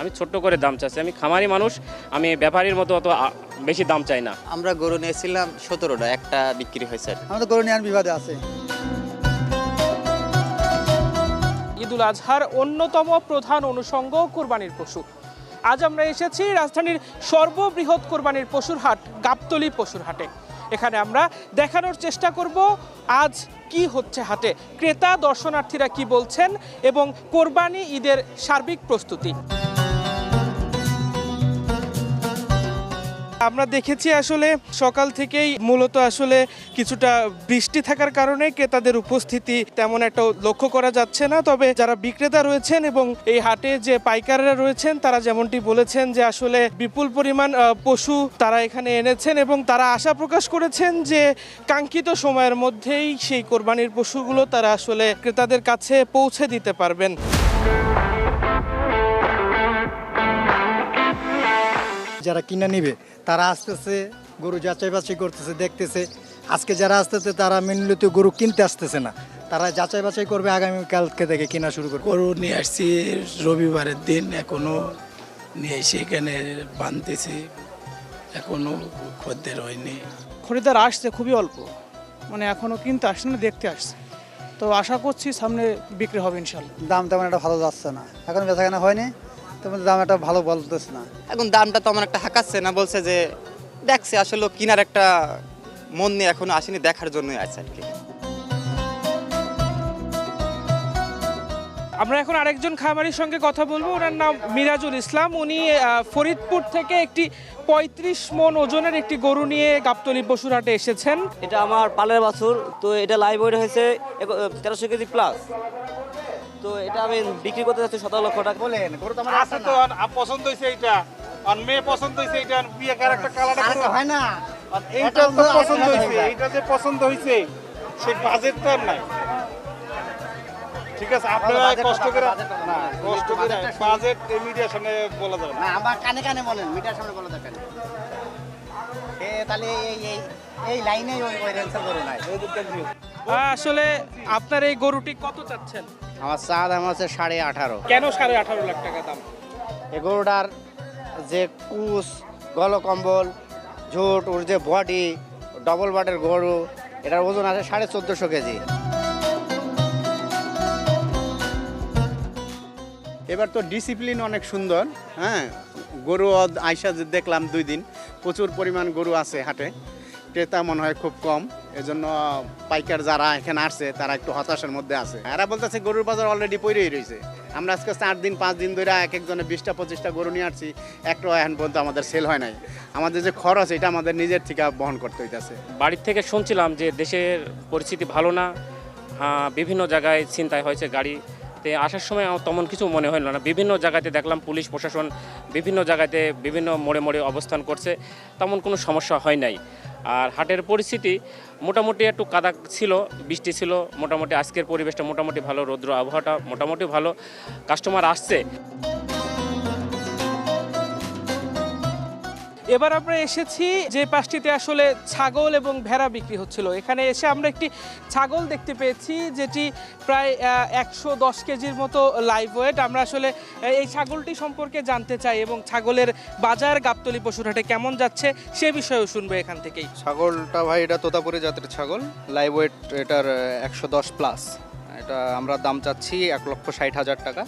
আমি ছোট্ট করে দাম চাচ্ছি। আমি খামারি মানুষ আমি ব্যাপারীর মতো অত বেশি দাম চাই না। আমরা গরু নিয়েছিলাম সতেরোটা একটা বিক্রি হয়েছে। আমাদের গরু নিয়ে বিবাদে আছে। ঈদুল আজহার অন্যতম প্রধান অনুষঙ্গ কোরবানির পশু। আজ আমরা এসেছি রাজধানীর সর্ববৃহৎ কোরবানির পশুর হাট গাবতলি পশুর হাটে। এখানে আমরা দেখানোর চেষ্টা করব আজ কি হচ্ছে হাটে ক্রেতা দর্শনার্থীরা কি বলছেন? এবং কোরবানি ঈদের সার্বিক প্রস্তুতি। আমরা দেখেছি আসলে সকাল থেকেই মূলত আসলে কিছুটা বৃষ্টি থাকার কারণে ক্রেতাদের উপস্থিতি তেমন একটা লক্ষ্য করা যাচ্ছে না। তবে যারা বিক্রেতা রয়েছেন এবং এই হাটে যে পাইকাররা রয়েছেন, তারা যেমনটি বলেছেন যে আসলে বিপুল পরিমাণ পশু তারা এখানে এনেছেন এবং তারা আশা প্রকাশ করেছেন যে কাঙ্ক্ষিত সময়ের মধ্যেই সেই কোরবানির পশুগুলো তারা আসলে ক্রেতাদের কাছে পৌঁছে দিতে পারবেন। যারা কিনে নিবে তারা আসতেছে গরু যাচাই বাছাই করতেছে দেখতেছে। আজকে যারা আসতেছে তারা মিনলিত গরু কিনতে আসতেছে না। তারা যাচাই বাছাই করবে আগামী কালকে থেকে কেনা শুরু করবে। গরু নিয়ে আসছি রবিবারের দিন এখনও নিয়ে এসে এখানে বাঁধতেছি এখনও খদ্দের হয়নি। খরিদার আসছে খুবই অল্প। মানে এখনও কিনতে আসছে না দেখতে আসছে। তো আশা করছি সামনে বিক্রি হবে ইনশাল্লাহ। দাম তেমন একটা ভালো যাচ্ছে না। এখন বেচাকেনা হয়নি। তেমন দাম একটা ভালো বলতেছে না। এখন দামটা তেমন একটা হাঁকাচ্ছে না বলছে যে দেখছে আসলে কিনার একটা মন নিয়ে এখনও আসেনি দেখার জন্যই আছে আর কি। আমরা এখন আরেকজন খামারির সঙ্গে কথা বলব ওনার নাম মিরাজুল ইসলাম। উনি আহ, ফরিদপুর থেকে একটি পঁয়ত্রিশ মন ওজনের একটি গরু নিয়ে গাবতলি পশুরহাটে এসেছেন। এটা আমার পালের বাছুর তো এটা লাইভ ওয়েট হয়েছে তেরোশো কেজি প্লাস তো এটা আমি বিক্রি করতে যাচ্ছি সতেরো লক্ষ টাকা। বলেন গরু তো আছে তো পছন্দ হয়েছে এইটা। আর মেয়ে পছন্দ হয়েছে এইটা বিয়ে হয় না। এইটা তো পছন্দ হয়েছে এইটা যে পছন্দ হয়েছে সেই বাজেট তো আর নাই। ঠিক আছে আপনারা কষ্ট করে না। কষ্ট করে বাজেট মিডিয়ার সামনে বলা যাবে না। না আমার কানে কানে বলেন মিটার সামনে বলা তাহলে এই এই এই লাইনে ওই ওই রেঞ্জের গরু নাই আসলে আপনার এই গরুটি কত চাচ্ছেন? আমার চা দাম আছে সাড়ে আঠারো। কেন সাড়ে আঠারো লাখ টাকা দাম? এই গরুটার যে কুস গলকম্বল ঝুট ওর যে বডি ডবল বাটের গরু এটার ওজন আছে সাড়ে চোদ্দোশো কেজি। এবার তো ডিসিপ্লিন অনেক সুন্দর হ্যাঁ? গরু আইসা যে দেখলাম দুই দিন প্রচুর পরিমাণ গরু আছে হাটে। ক্রেতা মনে হয় খুব কম। এজন্য পাইকার যারা এখানে আসছে তারা একটু হতাশার মধ্যে আছে। এরা বলতেছে গরুর বাজার অলরেডি পড়েই রয়েছে আমরা আজকে চার দিন পাঁচ দিন ধরে এক একজনে বিশটা পঁচিশটা গরু নিয়ে আসছি একটু এখন পর্যন্ত আমাদের সেল হয় নাই। আমাদের যে খরচ এটা আমাদের নিজের থেকে বহন করতে হইতেছে। বাড়ির থেকে শুনছিলাম যে দেশের পরিস্থিতি ভালো না। হ্যাঁ, বিভিন্ন জায়গায় চিন্তায় হয়েছে গাড়ি। তে আসার সময় আমার তেমন কিছু মনে হলো না। বিভিন্ন জায়গাতে দেখলাম পুলিশ, প্রশাসন বিভিন্ন জায়গাতে বিভিন্ন মোড়ে মোড়ে অবস্থান করছে, তেমন কোনো সমস্যা হয় নাই। আর হাটের পরিস্থিতি মোটামুটি একটু কাদা ছিল, বৃষ্টি ছিল, মোটামুটি আজকের পরিবেশটা মোটামুটি ভালো, রৌদ্র আবহাওয়াটা মোটামুটি ভালো কাস্টমার আসছে। এবার আমরা এসেছি যে পাশটিতে আসলে ছাগল এবং ভেড়া বিক্রি হচ্ছিল। এখানে এসে আমরা একটি ছাগল দেখতে পেয়েছি, যেটি প্রায় একশো দশ কেজির মতো লাইভ ওয়েট আমরা আসলে এই ছাগলটি সম্পর্কে জানতে চাই এবং ছাগলের বাজার গাবতলি পশুরহাটে কেমন যাচ্ছে সে বিষয়েও শুনব এখান থেকেই। ছাগলটা ভাই, এটা তোতাপুরি জাতের ছাগল। লাইভ ওয়েট এটার একশো দশ প্লাস এটা আমরা দাম চাচ্ছি এক লক্ষ ষাট হাজার টাকা।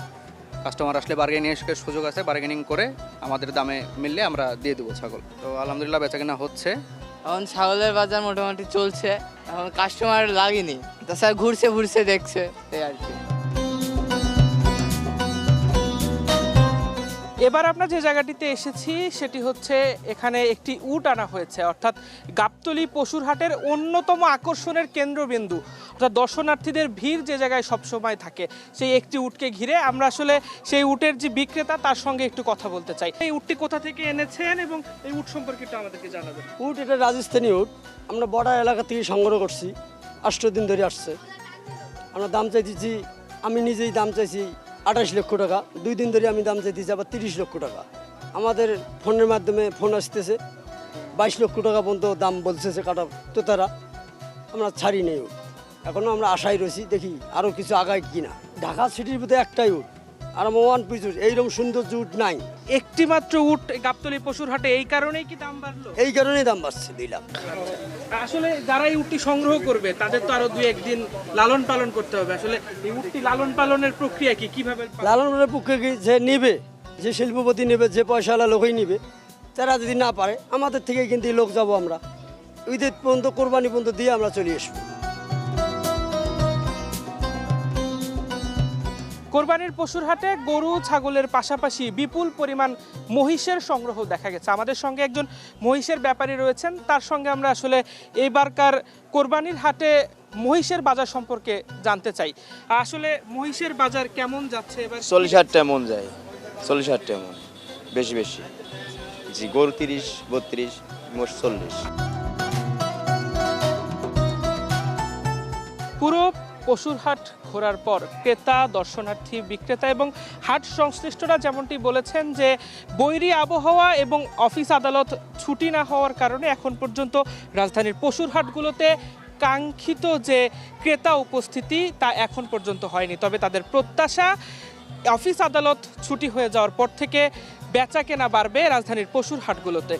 কাস্টমার আসলে বার্গেনিং সুযোগ আছে বার্গেনিং করে আমাদের দামে মিললে আমরা দিয়ে দেবো ছাগল। তো আলহামদুলিল্লাহ বেচাকেনা হচ্ছে। এখন ছাগলের বাজার মোটামুটি চলছে, এখন কাস্টমার লাগেনি। তাছাড়া ঘুরছে ঘুরছে, দেখছে, এই আর কি। এবার আমরা যে জায়গাটিতে এসেছি, সেটি হচ্ছে এখানে একটি উট আনা হয়েছে। অর্থাৎ গাবতলি পশুর হাটের অন্যতম আকর্ষণের কেন্দ্রবিন্দু। অর্থাৎ দর্শনার্থীদের ভিড় যে জায়গায় সবসময় থাকে, সেই একটি উটকে ঘিরে আমরা আসলে সেই উটের যে বিক্রেতা, তার সঙ্গে একটু কথা বলতে চাই। এই উটটি কোথা থেকে এনেছেন এবং এই উট সম্পর্কে একটু আমাদেরকে জানাবেন। উট এটা রাজস্থানী উট। আমরা বর্ডার এলাকা থেকে সংগ্রহ করছি। আষ্ট দিন ধরে আসছে। আমরা দাম চাইতেছি, আমি নিজেই দাম চাইছি আঠাশ লক্ষ টাকা। দুই দিন ধরে আমি দাম চাইতেছি আবার তিরিশ লক্ষ টাকা। আমাদের ফোনের মাধ্যমে ফোন আসতেছে। বাইশ লক্ষ টাকা পর্যন্ত দাম বলতেছে কাটা তো তারা আমরা ছাড়ি নেই এখনও এখনও আমরা আশায় রয়েছি, দেখি আরও কিছু আগায় কিনা। ঢাকা সিটির ভিতরে একটাই উট আর পিস উট এইরকম সৌন্দর্য উট নাই। একটি মাত্র উট গাবতলি পশুর হাটে এই কারণেই কি দাম বাড়লো? এই কারণেই দাম বাড়ছে দুই লাখ। আসলে যারা এই উটটি সংগ্রহ করবে তাদের তো আরও দুই একদিন লালন পালন করতে হবে। আসলে এই উটটি লালন পালনের প্রক্রিয়া কি? কীভাবে লালনের পক্ষে কি? যে নেবে যে শিল্পপতি নেবে যে পয়সাওয়ালা লোকই নেবে তারা যদি না পারে আমাদের থেকে কিন্তু লোক যাব আমরা। ঈদের পর্যন্ত কোরবানি পর্যন্ত দিয়ে আমরা চলে আসব। কোরবানির পশুর হাটে গরু ছাগলের পাশাপাশি বিপুল পরিমাণ মহিষের সংগ্রহ দেখা গেছে। আমাদের সঙ্গে একজন মহিষের ব্যাপারী রয়েছেন। তার সঙ্গে আমরা আসলে এইবারকার কোরবানির হাটে মহিষের বাজার সম্পর্কে জানতে চাই। আসলে মহিষের বাজার কেমন যাচ্ছে এবার? চল্লিশ হাজার টাকা মন যায়। চল্লিশ হাজার টাকা মন বেশি বেশি। জি গরু তিরিশ বত্রিশ মোট চল্লিশ। পুরো পশুর হাট ঘোরার পর ক্রেতা, দর্শনার্থী, বিক্রেতা এবং হাট সংশ্লিষ্টরা যেমনটি বলেছেন যে বৈরী আবহাওয়া এবং অফিস আদালত ছুটি না হওয়ার কারণে এখন পর্যন্ত রাজধানীর পশুর হাটগুলোতে কাঙ্ক্ষিত যে ক্রেতা উপস্থিতি তা এখন পর্যন্ত হয়নি। তবে তাদের প্রত্যাশা, অফিস আদালত ছুটি হয়ে যাওয়ার পর থেকে বেচা কেনা বাড়বে রাজধানীর পশুর হাটগুলোতে।